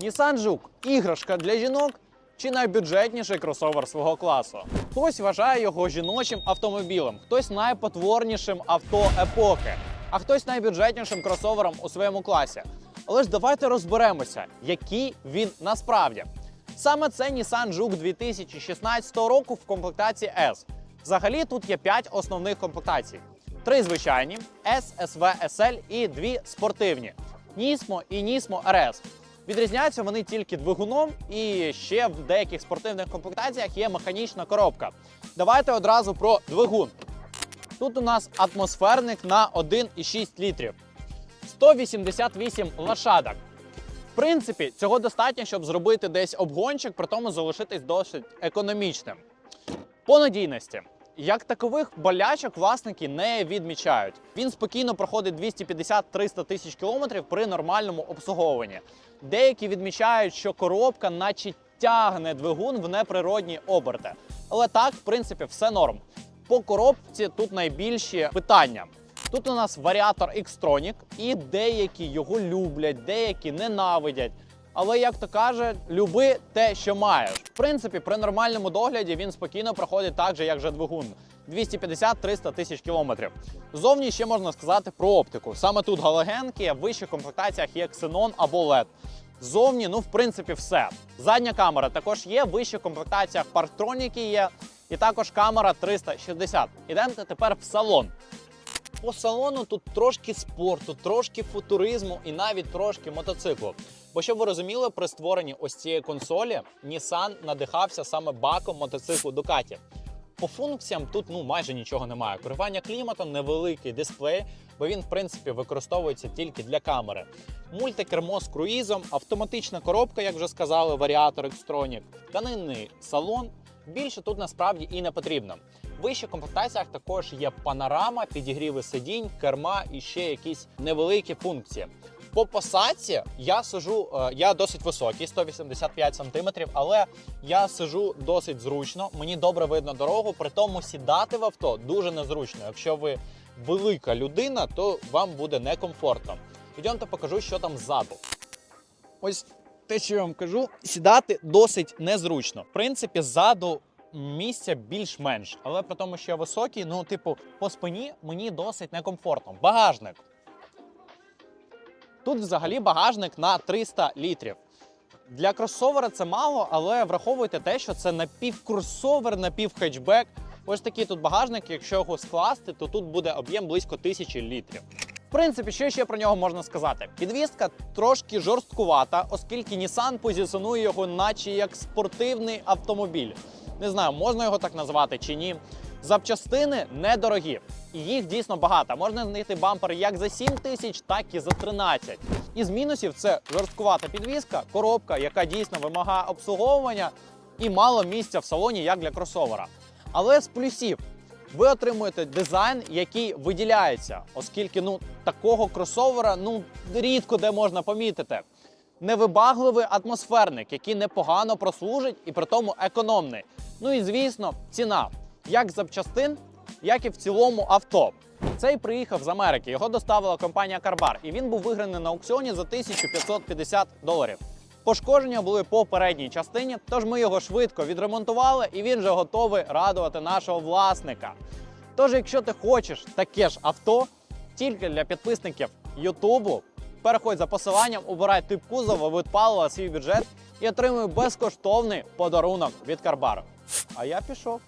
Nissan Juke – іграшка для жінок чи найбюджетніший кросовер свого класу. Хтось вважає його жіночим автомобілем, хтось найпотворнішим авто епохи, а хтось найбюджетнішим кросовером у своєму класі. Але ж давайте розберемося, який він насправді. Саме це Nissan Juke 2016 року в комплектації S. Взагалі тут є 5 основних комплектацій: три звичайні S, SV, SL і дві спортивні Nismo і Nismo RS. Відрізняються вони тільки двигуном, і ще в деяких спортивних комплектаціях є механічна коробка. Давайте одразу про двигун. Тут у нас атмосферник на 1,6 літрів, 188 лошадок. В принципі, цього достатньо, щоб зробити десь обгончик, при тому залишитись досить економічним. По надійності. Як такових болячок власники не відмічають. Він спокійно проходить 250-300 тисяч кілометрів при нормальному обслуговуванні. Деякі відмічають, що коробка наче тягне двигун в неприродні оберти. Але так, в принципі, все норм. По коробці тут найбільші питання. Тут у нас варіатор Xtronic, і деякі його люблять, деякі ненавидять. Але як то каже, люби те, що маєш. В принципі, при нормальному догляді він спокійно проходить так же, як же двигун. 250-300 тисяч кілометрів. Зовні ще можна сказати про оптику. Саме тут галогенки, в вищих комплектаціях є Xenon або LED. Зовні, ну, в принципі, все. Задня камера також є, в вищих комплектаціях парктроніки є, і також камера 360. Ідемо тепер в салон. По салону тут трошки спорту, трошки футуризму і навіть трошки мотоциклу. Бо щоб ви розуміли, при створенні ось цієї консолі Nissan надихався саме баком мотоциклу Ducati. По функціям тут ну майже нічого немає. Керування кліматом, невеликий дисплей, бо він в принципі використовується тільки для камери. Мультикермо з круїзом, автоматична коробка, як вже сказали, варіатор Xtronic, тканинний салон. Більше тут насправді і не потрібно. В вищих комплектаціях також є панорама, підігріви сидінь, керма і ще якісь невеликі функції. По посадці я сижу, е, я досить високий, 185 см, але я сижу досить зручно. Мені добре видно дорогу, при тому сідати в авто дуже незручно. Якщо ви велика людина, то вам буде некомфортно. Йдемте покажу, що там ззаду. Ось те, що я вам кажу, сідати досить незручно. В принципі, ззаду місця більш-менш, але при тому, що я високий, ну, типу, по спині мені досить некомфортно. Багажник. Тут взагалі багажник на 300 літрів. Для кросовера це мало, але враховуйте те, що це напівкросовер, напівхетчбек. Ось такий тут багажник, якщо його скласти, то тут буде об'єм близько 1000 літрів. В принципі, що ще про нього можна сказати? Підвізка трошки жорсткувата, оскільки Nissan позиціонує його, наче як спортивний автомобіль. Не знаю, можна його так назвати чи ні. Запчастини недорогі, і їх дійсно багато. Можна знайти бампер як за 7 тисяч, так і за 13. Із мінусів це жорсткувата підвізка, коробка, яка дійсно вимагає обслуговування, і мало місця в салоні, як для кросовера. Але з плюсів ви отримуєте дизайн, який виділяється, оскільки ну такого кросовера ну рідко де можна помітити. Невибагливий атмосферник, який непогано прослужить і при тому економний. Ну і звісно, ціна як запчастин, як і в цілому авто. Цей приїхав з Америки. Його доставила компанія Carbar, і він був виграний на аукціоні за 1550 доларів. Пошкодження були по передній частині, тож ми його швидко відремонтували, і він вже готовий радувати нашого власника. Тож, якщо ти хочеш таке ж авто, тільки для підписників Ютубу, переходь за посиланням, обирай тип кузова, вид палива, свій бюджет і отримуй безкоштовний подарунок від Карбару. А я пішов.